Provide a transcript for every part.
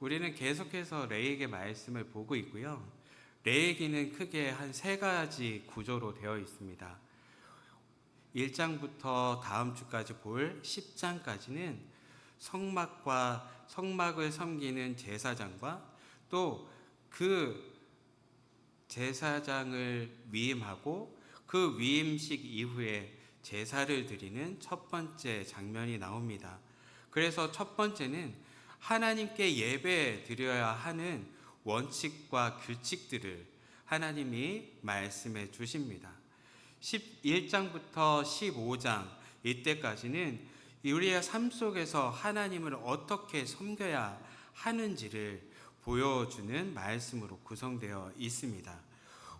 우리는 계속해서 레이기 말씀을 보고 있고요. 레이기는 크게 한 세 가지 구조로 되어 있습니다. 1장부터 다음 주까지 볼 10장까지는 성막과 성막을 섬기는 제사장과 또 그 제사장을 위임하고 그 위임식 이후에 제사를 드리는 첫 번째 장면이 나옵니다. 그래서 첫 번째는 하나님께 예배 드려야 하는 원칙과 규칙들을 하나님이 말씀해 주십니다. 11장부터 15장 이때까지는 우리의 삶 속에서 하나님을 어떻게 섬겨야 하는지를 보여주는 말씀으로 구성되어 있습니다.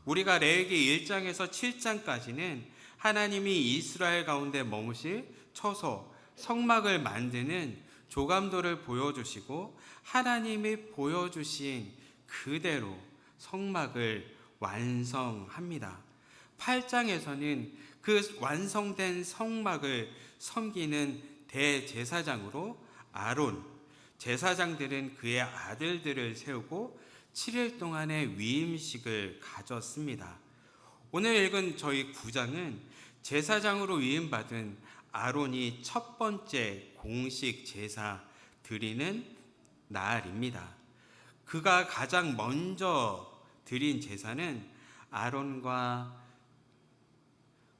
우리가 레위기 1장에서 7장까지는 하나님이 이스라엘 가운데 머무실 처소 성막을 만드는 조감도를 보여주시고 하나님이 보여주신 그대로 성막을 완성합니다. 8장에서는 그 완성된 성막을 섬기는 대제사장으로 아론, 제사장들은 그의 아들들을 세우고 7일 동안의 위임식을 가졌습니다. 오늘 읽은 저희 9장은 제사장으로 위임받은 아론이 첫 번째 공식 제사 드리는 날입니다. 그가 가장 먼저 드린 제사는 아론과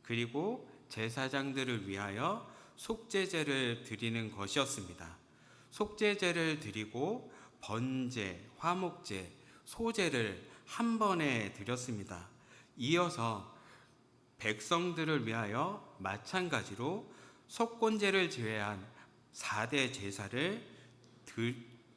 그리고 제사장들을 위하여 속죄제를 드리는 것이었습니다. 속죄제를 드리고 번제, 화목제, 소제를 한 번에 드렸습니다. 이어서 백성들을 위하여 마찬가지로 속건제를 제외한 4대 제사를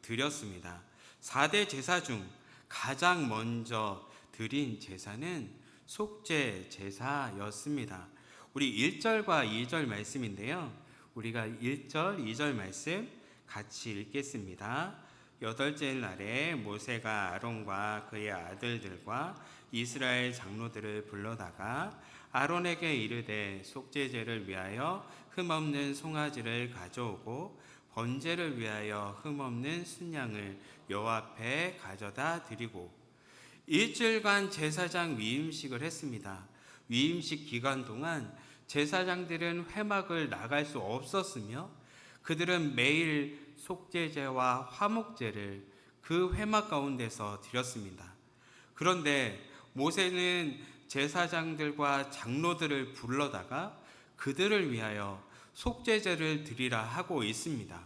드렸습니다. 4대 제사 중 가장 먼저 드린 제사는 속죄 제사였습니다. 우리 1절과 2절 말씀인데요. 우리가 1절, 2절 말씀 같이 읽겠습니다. 여덟째 날에 모세가 아론과 그의 아들들과 이스라엘 장로들을 불러다가 아론에게 이르되 속죄제를 위하여 흠없는 송아지를 가져오고 번제를 위하여 흠없는 순양을 여호와 앞에 가져다 드리고 일주일간 제사장 위임식을 했습니다. 위임식 기간 동안 제사장들은 회막을 나갈 수 없었으며 그들은 매일 속죄제와 화목제를 그 회막 가운데서 드렸습니다. 그런데 모세는 제사장들과 장로들을 불러다가 그들을 위하여 속죄제를 드리라 하고 있습니다.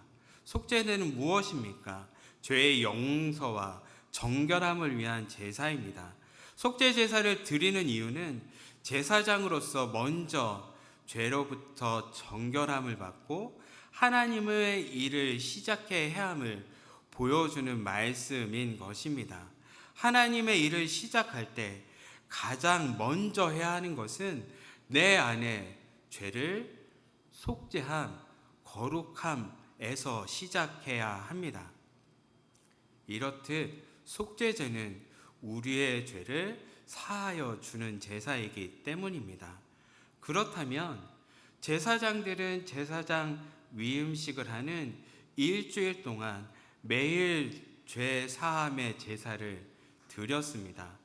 속죄제는 무엇입니까? 죄의 용서와 정결함을 위한 제사입니다. 속죄 제사를 드리는 이유는 제사장으로서 먼저 죄로부터 정결함을 받고 하나님의 일을 시작해 야 함을 보여주는 말씀인 것입니다. 하나님의 일을 시작할 때 가장 먼저 해야 하는 것은 내 안에 죄를 속죄함, 거룩함에서 시작해야 합니다. 이렇듯 속죄제는 우리의 죄를 사하여 주는 제사이기 때문입니다. 그렇다면 제사장들은 제사장 위임식을 하는 일주일 동안 매일 죄 사함의 제사를 드렸습니다.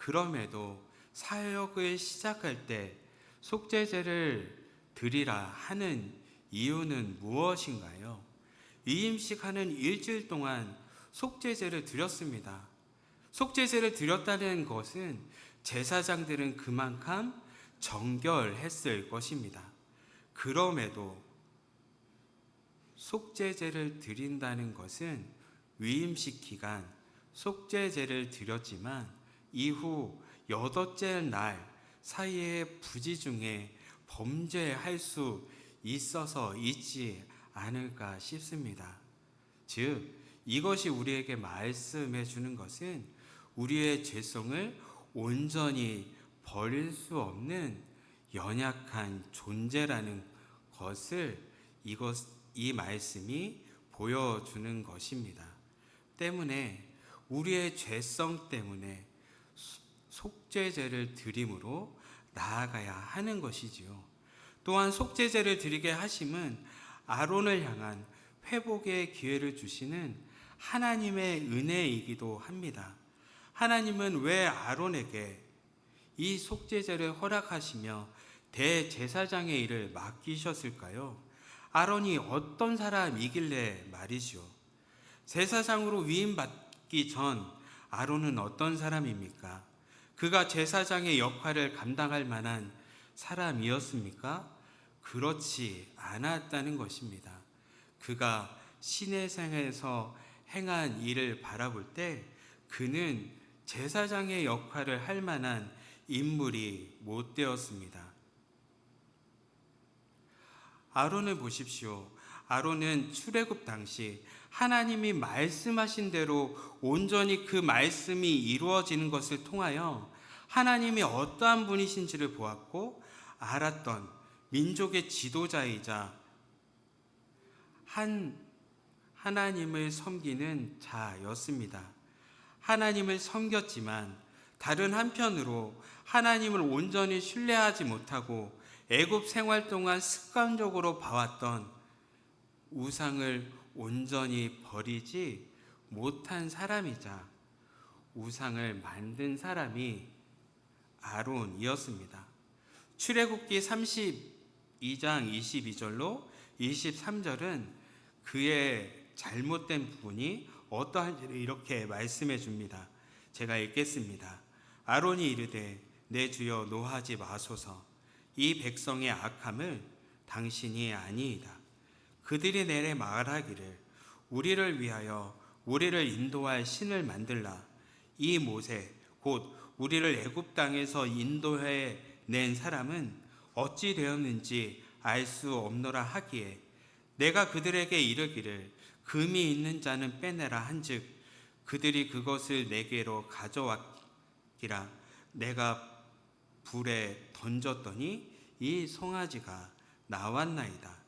그럼에도 사역을 시작할 때 속죄제를 드리라 하는 이유는 무엇인가요? 위임식 하는 일주일 동안 속죄제를 드렸습니다. 속죄제를 드렸다는 것은 제사장들은 그만큼 정결했을 것입니다. 그럼에도 속죄제를 드린다는 것은 위임식 기간 속죄제를 드렸지만 이후 여덟째 날 사이에 부지 중에 범죄할 수 있어서 있지 않을까 싶습니다. 즉, 이것이 우리에게 말씀해 주는 것은 우리의 죄성을 온전히 버릴 수 없는 연약한 존재라는 것을 이것 이 말씀이 보여주는 것입니다. 때문에 우리의 죄성 때문에 속죄제를 드림으로 나아가야 하는 것이지요. 또한 속죄제를 드리게 하심은 아론을 향한 회복의 기회를 주시는 하나님의 은혜이기도 합니다. 하나님은 왜 아론에게 이 속죄제를 허락하시며 대제사장의 일을 맡기셨을까요? 아론이 어떤 사람이길래 말이죠. 제사장으로 위임받기 전 아론은 어떤 사람입니까? 그가 제사장의 역할을 감당할 만한 사람이었습니까? 그렇지 않았다는 것입니다. 그가 신해생에서 행한 일을 바라볼 때 그는 제사장의 역할을 할 만한 인물이 못 되었습니다. 아론을 보십시오. 아론은 출애굽 당시 하나님이 말씀하신 대로 온전히 그 말씀이 이루어지는 것을 통하여 하나님이 어떠한 분이신지를 보았고 알았던 민족의 지도자이자 한 하나님을 섬기는 자였습니다. 하나님을 섬겼지만 다른 한편으로 하나님을 온전히 신뢰하지 못하고 애굽 생활 동안 습관적으로 봐왔던 우상을 온전히 버리지 못한 사람이자 우상을 만든 사람이 아론이었습니다. 출애굽기 32장 22절로 23절은 그의 잘못된 부분이 어떠한지를 이렇게 말씀해 줍니다. 제가 읽겠습니다. 아론이 이르되 내 주여 노하지 마소서 이 백성의 악함을 당신이 아니이다. 그들이 내래 말하기를 우리를 위하여 우리를 인도할 신을 만들라. 이 모세 곧 우리를 애굽 땅에서 인도해 낸 사람은 어찌 되었는지 알 수 없노라 하기에 내가 그들에게 이르기를 금이 있는 자는 빼내라 한즉 그들이 그것을 내게로 가져왔기라 내가 불에 던졌더니 이 송아지가 나왔나이다.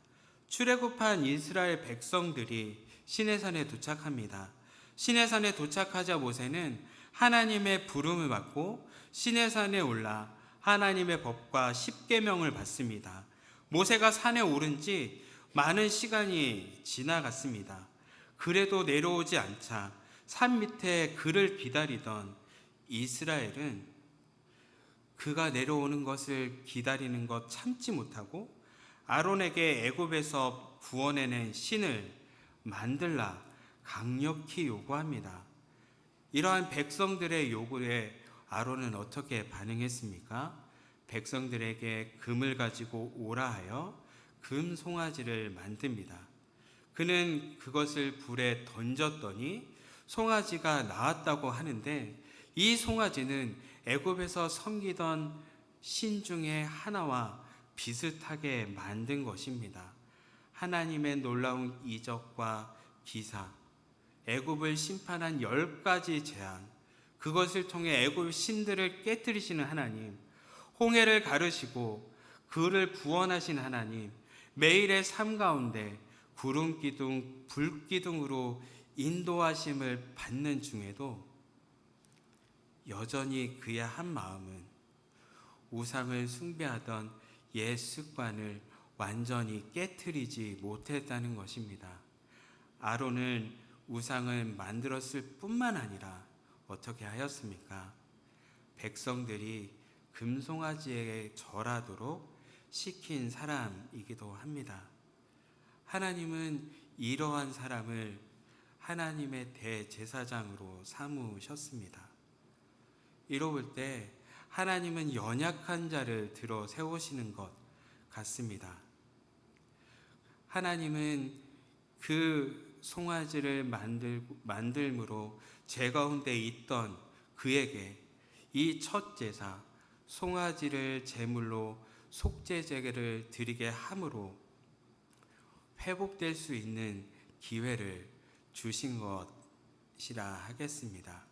출애굽한 이스라엘 백성들이 시내산에 도착합니다. 시내산에 도착하자 모세는 하나님의 부름을 받고 시내산에 올라 하나님의 법과 십계명을 받습니다. 모세가 산에 오른 지 많은 시간이 지나갔습니다. 그래도 내려오지 않자 산 밑에 그를 기다리던 이스라엘은 그가 내려오는 것을 기다리는 것 참지 못하고 아론에게 애굽에서 구원해낸 신을 만들라 강력히 요구합니다. 이러한 백성들의 요구에 아론은 어떻게 반응했습니까? 백성들에게 금을 가지고 오라 하여 금 송아지를 만듭니다. 그는 그것을 불에 던졌더니 송아지가 나왔다고 하는데 이 송아지는 애굽에서 섬기던 신 중에 하나와 비슷하게 만든 것입니다. 하나님의 놀라운 이적과 기사, 애굽을 심판한 열 가지 재앙, 그것을 통해 애굽 신들을 깨뜨리시는 하나님, 홍해를 가르시고 그를 구원하신 하나님, 매일의 삶 가운데 구름 기둥, 불 기둥으로 인도하심을 받는 중에도 여전히 그의 한 마음은 우상을 숭배하던 옛 습관을 완전히 깨뜨리지 못했다는 것입니다. 아론은 우상을 만들었을 뿐만 아니라 어떻게 하였습니까? 백성들이 금송아지에게 절하도록 시킨 사람이기도 합니다. 하나님은 이러한 사람을 하나님의 대제사장으로 삼으셨습니다. 이러볼 때 하나님은 연약한 자를 들어 세우시는 것 같습니다. 하나님은 그 송아지를 만들, 만들므로 제 가운데 있던 그에게 이 첫 제사, 송아지를 제물로 속죄제를 드리게 함으로 회복될 수 있는 기회를 주신 것이라 하겠습니다.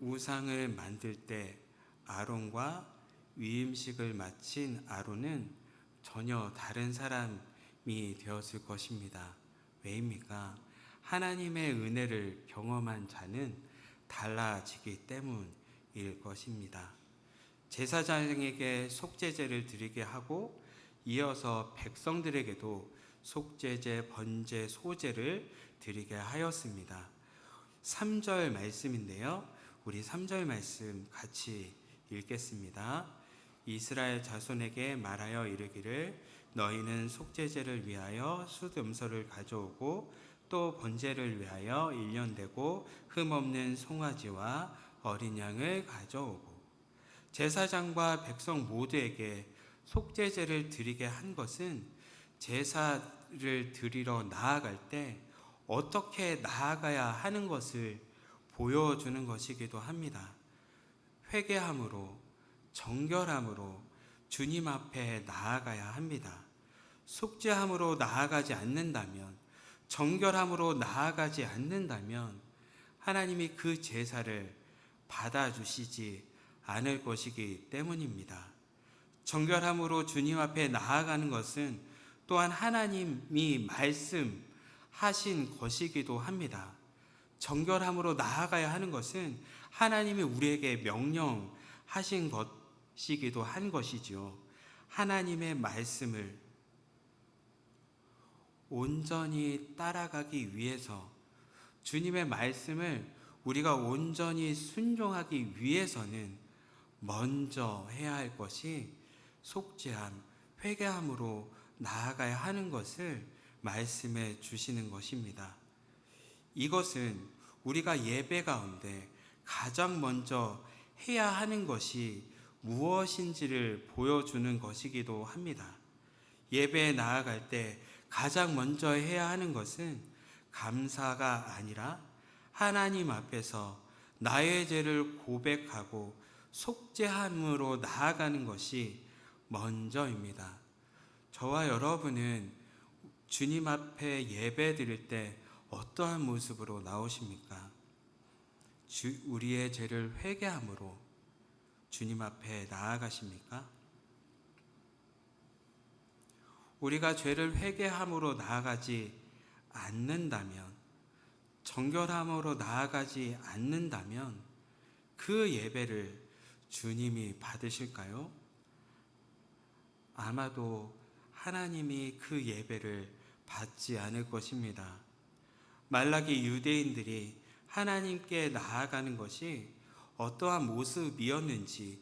우상을 만들 때 아론과 위임식을 마친 아론은 전혀 다른 사람이 되었을 것입니다. 왜입니까? 하나님의 은혜를 경험한 자는 달라지기 때문일 것입니다. 제사장에게 속죄제를 드리게 하고 이어서 백성들에게도 속죄제, 번제, 소제를 드리게 하였습니다. 3절 말씀인데요. 우리 3절 말씀 같이 읽겠습니다. 이스라엘 자손에게 말하여 이르기를 너희는 속죄제를 위하여 숫음소를 가져오고 또 번제를 위하여 일년되고 흠없는 송아지와 어린 양을 가져오고 제사장과 백성 모두에게 속죄제를 드리게 한 것은 제사를 드리러 나아갈 때 어떻게 나아가야 하는 것을 보여주는 것이기도 합니다. 회개함으로 정결함으로 주님 앞에 나아가야 합니다. 속죄함으로 나아가지 않는다면 정결함으로 나아가지 않는다면 하나님이 그 제사를 받아주시지 않을 것이기 때문입니다. 정결함으로 주님 앞에 나아가는 것은 또한 하나님이 말씀하신 것이기도 합니다. 정결함으로 나아가야 하는 것은 하나님이 우리에게 명령하신 것이기도 한 것이지요. 하나님의 말씀을 온전히 따라가기 위해서 주님의 말씀을 우리가 온전히 순종하기 위해서는 먼저 해야 할 것이 속죄함, 회개함으로 나아가야 하는 것을 말씀해 주시는 것입니다. 이것은 우리가 예배 가운데 가장 먼저 해야 하는 것이 무엇인지를 보여주는 것이기도 합니다. 예배에 나아갈 때 가장 먼저 해야 하는 것은 감사가 아니라 하나님 앞에서 나의 죄를 고백하고 속죄함으로 나아가는 것이 먼저입니다. 저와 여러분은 주님 앞에 예배 드릴 때 어떠한 모습으로 나오십니까? 주, 우리의 죄를 회개함으로 주님 앞에 나아가십니까? 우리가 죄를 회개함으로 나아가지 않는다면, 정결함으로 나아가지 않는다면, 그 예배를 주님이 받으실까요? 아마도 하나님이 그 예배를 받지 않을 것입니다. 말라기 유대인들이 하나님께 나아가는 것이 어떠한 모습이었는지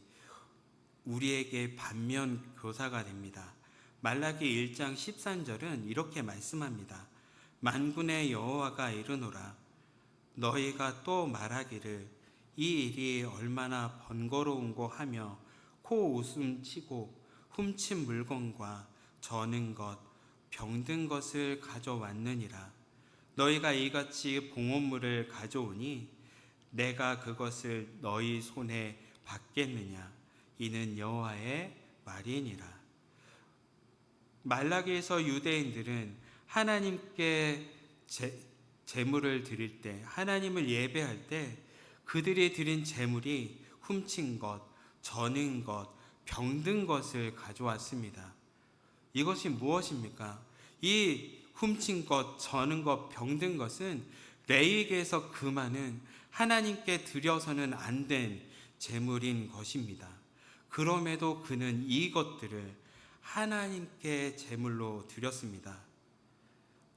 우리에게 반면 교사가 됩니다. 말라기 1장 13절은 이렇게 말씀합니다. 만군의 여호와가 이르노라 너희가 또 말하기를 이 일이 얼마나 번거로운고 하며 코 웃음 치고 훔친 물건과 저는 것 병든 것을 가져왔느니라 너희가 이같이 봉헌물을 가져오니 내가 그것을 너희 손에 받겠느냐 이는 여호와의 말이니라 말라기에서 유대인들은 하나님께 제, 제물을 드릴 때 하나님을 예배할 때 그들이 드린 제물이 훔친 것, 저는 것, 병든 것을 가져왔습니다. 이것이 무엇입니까? 이 훔친 것, 저는 것, 병든 것은 레이에게서 그만은 하나님께 드려서는 안된 제물인 것입니다. 그럼에도 그는 이것들을 하나님께 제물로 드렸습니다.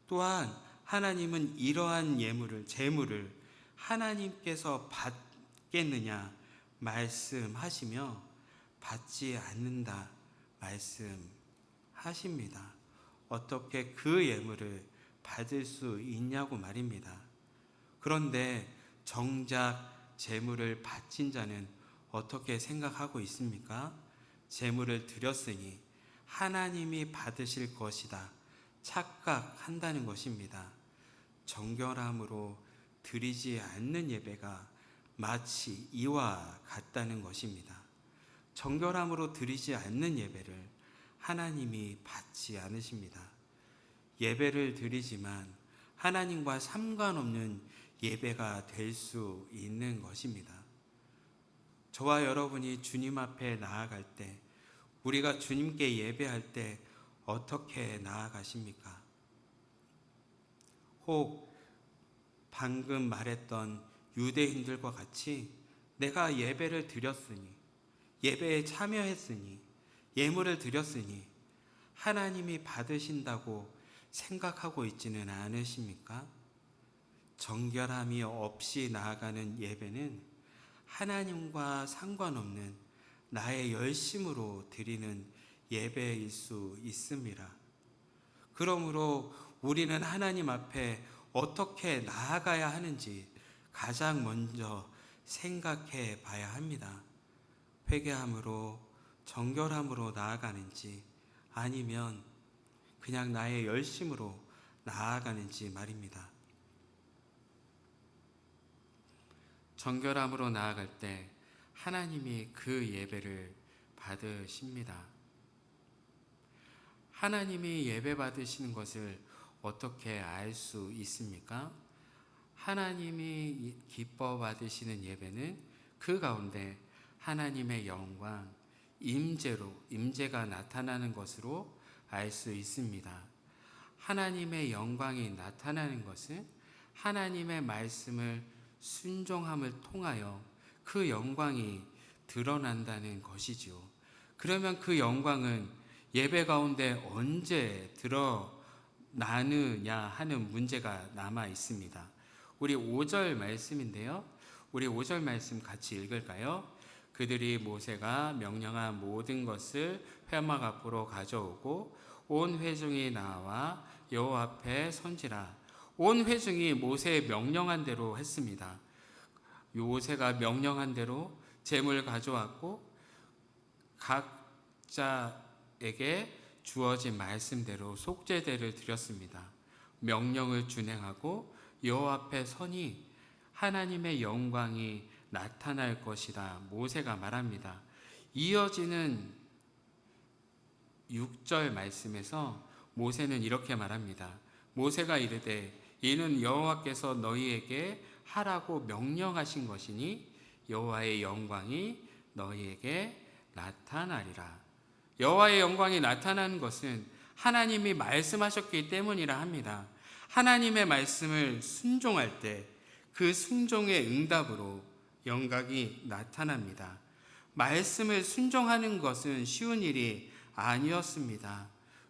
또한 하나님은 이러한 예물을 제물을 하나님께서 받겠느냐 말씀하시며 받지 않는다 말씀하십니다. 어떻게 그 예물을 받을 수 있냐고 말입니다. 그런데 정작 제물을 바친 자는 어떻게 생각하고 있습니까? 제물을 드렸으니 하나님이 받으실 것이다. 착각한다는 것입니다. 정결함으로 드리지 않는 예배가 마치 이와 같다는 것입니다. 정결함으로 드리지 않는 예배를 하나님이 받지 않으십니다. 예배를 드리지만 하나님과 상관없는 예배가 될 수 있는 것입니다. 저와 여러분이 주님 앞에 나아갈 때, 우리가 주님께 예배할 때 어떻게 나아가십니까? 혹 방금 말했던 유대인들과 같이 내가 예배를 드렸으니, 예배에 참여했으니, 예물을 드렸으니, 하나님이 받으신다고 생각하고 있지는 않으십니까? 정결함이 없이 나아가는 예배는 하나님과 상관없는 나의 열심으로 드리는 예배일 수 있습니다. 그러므로 우리는 하나님 앞에 어떻게 나아가야 하는지 가장 먼저 생각해 봐야 합니다. 회개함으로 정결함으로 나아가는지 아니면 그냥 나의 열심으로 나아가는지 말입니다. 정결함으로 나아갈 때 하나님이 그 예배를 받으십니다. 하나님이 예배 받으시는 것을 어떻게 알 수 있습니까? 하나님이 기뻐 받으시는 예배는 그 가운데 하나님의 영광, 임재로 임재가 나타나는 것으로 알 수 있습니다. 하나님의 영광이 나타나는 것은 하나님의 말씀을 순종함을 통하여 그 영광이 드러난다는 것이지요. 그러면 그 영광은 예배 가운데 언제 드러나느냐 하는 문제가 남아 있습니다. 우리 5절 말씀인데요. 우리 5절 말씀 같이 읽을까요? 그들이 모세가 명령한 모든 것을 회막 앞으로 가져오고 온 회중이 나와 여호와 앞에 선지라 온 회중이 모세의 명령한 대로 했습니다. 모세가 명령한 대로 재물 가져왔고 각자에게 주어진 말씀대로 속죄제를 드렸습니다. 명령을 준행하고 여호와 앞에 서니 하나님의 영광이 나타날 것이다. 모세가 말합니다. 이어지는 6절 말씀에서 모세는 이렇게 말합니다. 모세가 이르되 이는 여호와께서 너희에게 하라고 명령하신 것이니 여호와의 영광이 너희에게 나타나리라. 여호와의 영광이 나타나는 것은 하나님이 말씀하셨기 때문이라 합니다. 하나님의 말씀을 순종할 때 그 순종의 응답으로 영광이 나타납니다. 말씀을 순종하는 것은 쉬운 일이 아니었습니다.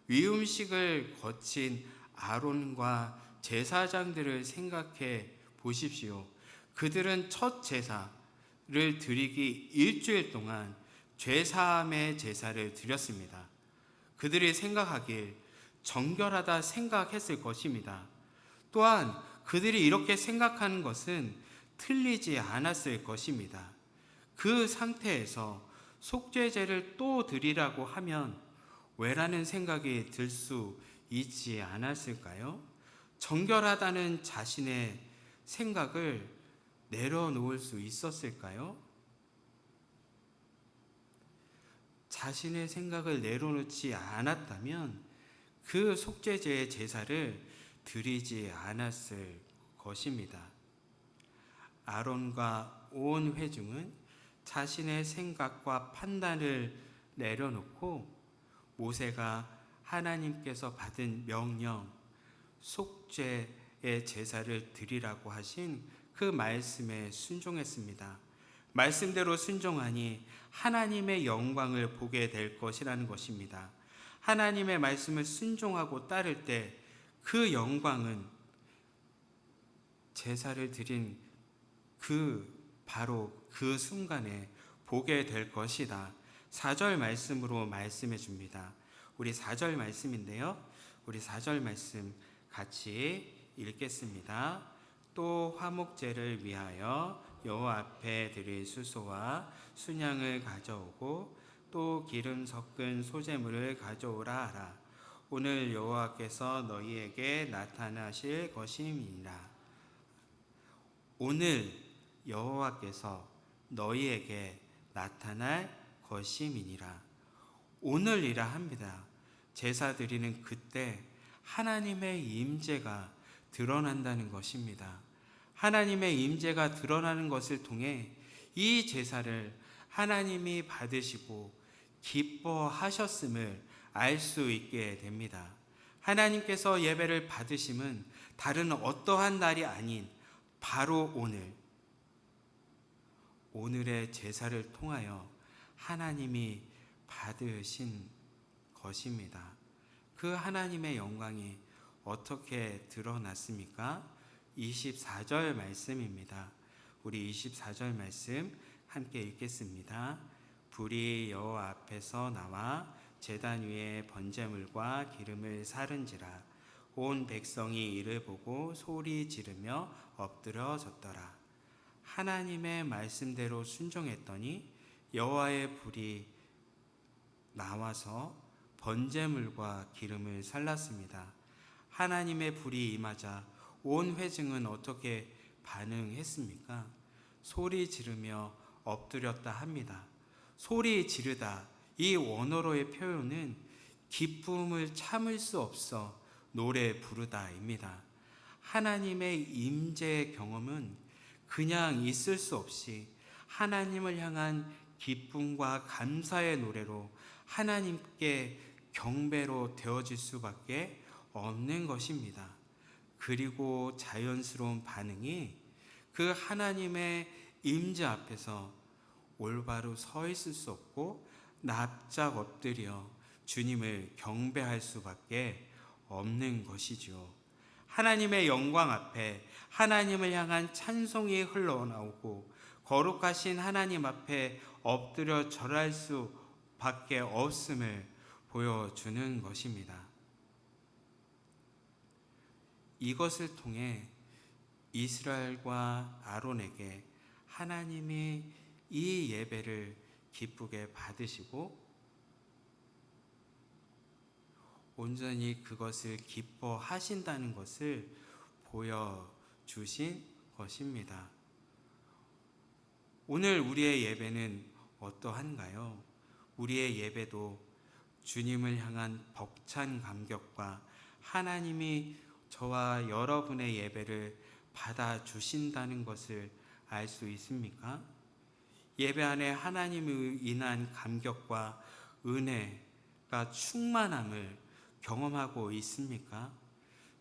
위음식을 거친 아론과 제사장들을 생각해 보십시오. 그들은 첫 제사를 드리기 일주일 동안 죄사함의 제사를 드렸습니다. 그들이 생각하길 정결하다 생각했을 것입니다. 또한 그들이 이렇게 생각하는 것은 틀리지 않았을 것입니다. 그 상태에서 속죄제를 또 드리라고 하면 왜라는 생각이 들 수 있지 않았을까요? 정결하다는 자신의 생각을 내려놓을 수 있었을까요? 자신의 생각을 내려놓지 않았다면 그 속죄제의 제사를 드리지 않았을 것입니다. 아론과 온 회중은 자신의 생각과 판단을 내려놓고 모세가 하나님께서 받은 명령, 속죄의 제사를 드리라고 하신 그 말씀에 순종했습니다. 말씀대로 순종하니 하나님의 영광을 보게 될 것이라는 것입니다. 하나님의 말씀을 순종하고 따를 때 그 영광은 제사를 드린 그 바로 그 순간에 보게 될 것이다. 4절 말씀으로 말씀해 줍니다. 우리 4절 말씀인데요. 우리 4절 말씀 같이 읽겠습니다. 또 화목제를 위하여 여호와 앞에 드릴 수소와 순양을 가져오고 또 기름 섞은 소재물을 가져오라 하라. 오늘 여호와께서 너희에게 나타나실 것임이라. 오늘 여호와께서 너희에게 나타날 것임이니라. 오늘이라 합니다. 제사 드리는 그때 하나님의 임재가 드러난다는 것입니다. 하나님의 임재가 드러나는 것을 통해 이 제사를 하나님이 받으시고 기뻐하셨음을 알 수 있게 됩니다. 하나님께서 예배를 받으심은 다른 어떠한 날이 아닌 바로 오늘, 오늘의 제사를 통하여 하나님이 받으신 것입니다. 그 하나님의 영광이 어떻게 드러났습니까? 24절 말씀입니다. 우리 24절 말씀 함께 읽겠습니다. 불이 여호와 앞에서 나와 제단 위에 번제물과 기름을 사른지라 온 백성이 이를 보고 소리 지르며 엎드려졌더라. 하나님의 말씀대로 순종했더니 여호와의 불이 나와서 번제물과 기름을 살랐습니다. 하나님의 불이 임하자 온 회중은 어떻게 반응했습니까? 소리 지르며 엎드렸다 합니다. 소리 지르다 이 원어로의 표현은 기쁨을 참을 수 없어 노래 부르다입니다. 하나님의 임재 경험은 그냥 있을 수 없이 하나님을 향한 기쁨과 감사의 노래로 하나님께 경배로 되어질 수밖에 없는 것입니다. 그리고 자연스러운 반응이 그 하나님의 임재 앞에서 올바로 서 있을 수 없고 납작 엎드려 주님을 경배할 수밖에 없는 것이죠. 하나님의 영광 앞에 하나님을 향한 찬송이 흘러나오고 거룩하신 하나님 앞에 엎드려 절할 수밖에 없음을 보여주는 것입니다. 이것을 통해 이스라엘과 아론에게 하나님이 이 예배를 기쁘게 받으시고 온전히 그것을 기뻐하신다는 것을 보여주신 것입니다. 오늘 우리의 예배는 어떠한가요? 우리의 예배도 주님을 향한 벅찬 감격과 하나님이 저와 여러분의 예배를 받아 주신다는 것을 알 수 있습니까? 예배 안에 하나님을 인한 감격과 은혜가 충만함을 경험하고 있습니까?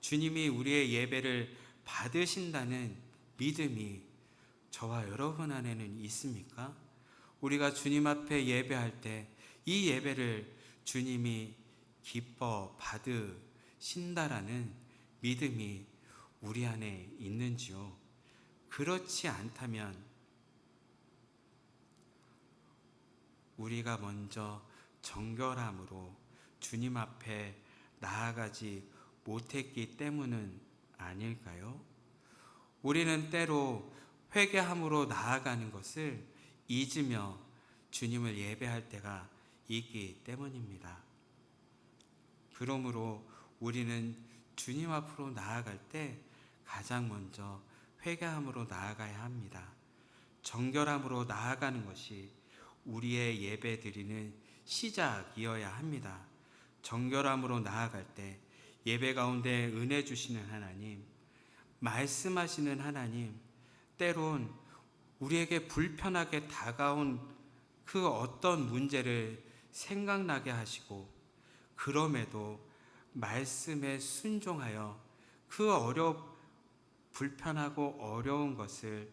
주님이 우리의 예배를 받으신다는 믿음이 저와 여러분 안에는 있습니까? 우리가 주님 앞에 예배할 때 이 예배를 주님이 기뻐 받으신다라는 믿음이 우리 안에 있는지요? 그렇지 않다면 우리가 먼저 정결함으로 주님 앞에 나아가지 못했기 때문은 아닐까요? 우리는 때로 회개함으로 나아가는 것을 잊으며 주님을 예배할 때가 있기 때문입니다. 그러므로 우리는 주님 앞으로 나아갈 때 가장 먼저 회개함으로 나아가야 합니다. 정결함으로 나아가는 것이 우리의 예배 드리는 시작이어야 합니다. 정결함으로 나아갈 때 예배 가운데 은혜 주시는 하나님, 말씀하시는 하나님, 때론 우리에게 불편하게 다가온 그 어떤 문제를 생각나게 하시고, 그럼에도 말씀에 순종하여 그 어려 불편하고 어려운 것을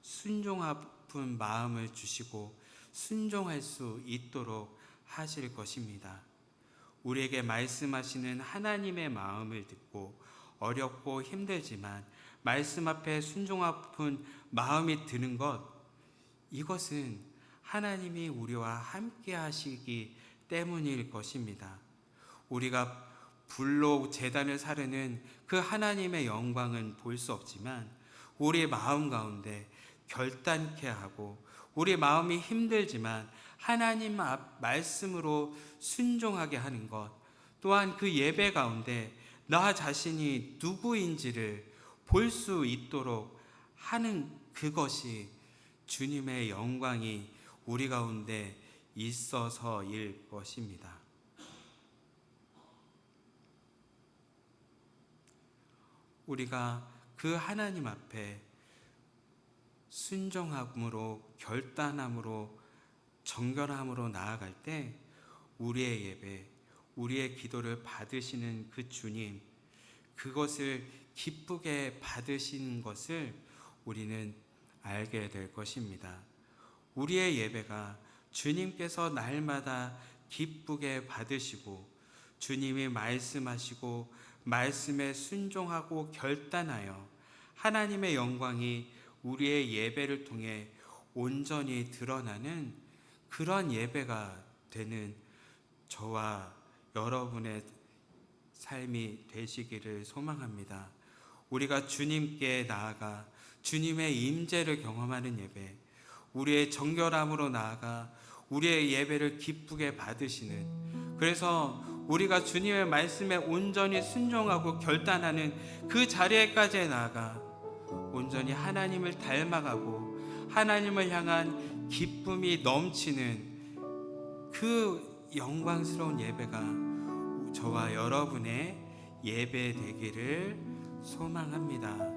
순종하는 마음을 주시고 순종할 수 있도록 하실 것입니다. 우리에게 말씀하시는 하나님의 마음을 듣고 어렵고 힘들지만 말씀 앞에 순종하는 마음이 드는 것 이것은 하나님이 우리와 함께 하시기 때문일 것입니다. 우리가 불로 재단을 사르는 그 하나님의 영광은 볼 수 없지만 우리 마음 가운데 결단케 하고 우리 마음이 힘들지만 하나님 앞 말씀으로 순종하게 하는 것 또한 그 예배 가운데 나 자신이 누구인지를 볼 수 있도록 하는 그것이 주님의 영광이 우리 가운데 있어서일 것입니다. 우리가 그 하나님 앞에 순종함으로 결단함으로 정결함으로 나아갈 때 우리의 예배, 우리의 기도를 받으시는 그 주님, 그것을 기쁘게 받으신 것을 우리는 알게 될 것입니다. 우리의 예배가 주님께서 날마다 기쁘게 받으시고 주님이 말씀하시고 말씀에 순종하고 결단하여 하나님의 영광이 우리의 예배를 통해 온전히 드러나는 그런 예배가 되는 저와 여러분의 삶이 되시기를 소망합니다. 우리가 주님께 나아가 주님의 임재를 경험하는 예배, 우리의 정결함으로 나아가 우리의 예배를 기쁘게 받으시는 그래서 우리가 주님의 말씀에 온전히 순종하고 결단하는 그 자리에까지 나아가 온전히 하나님을 닮아가고 하나님을 향한 기쁨이 넘치는 그 영광스러운 예배가 저와 여러분의 예배 되기를 소망합니다.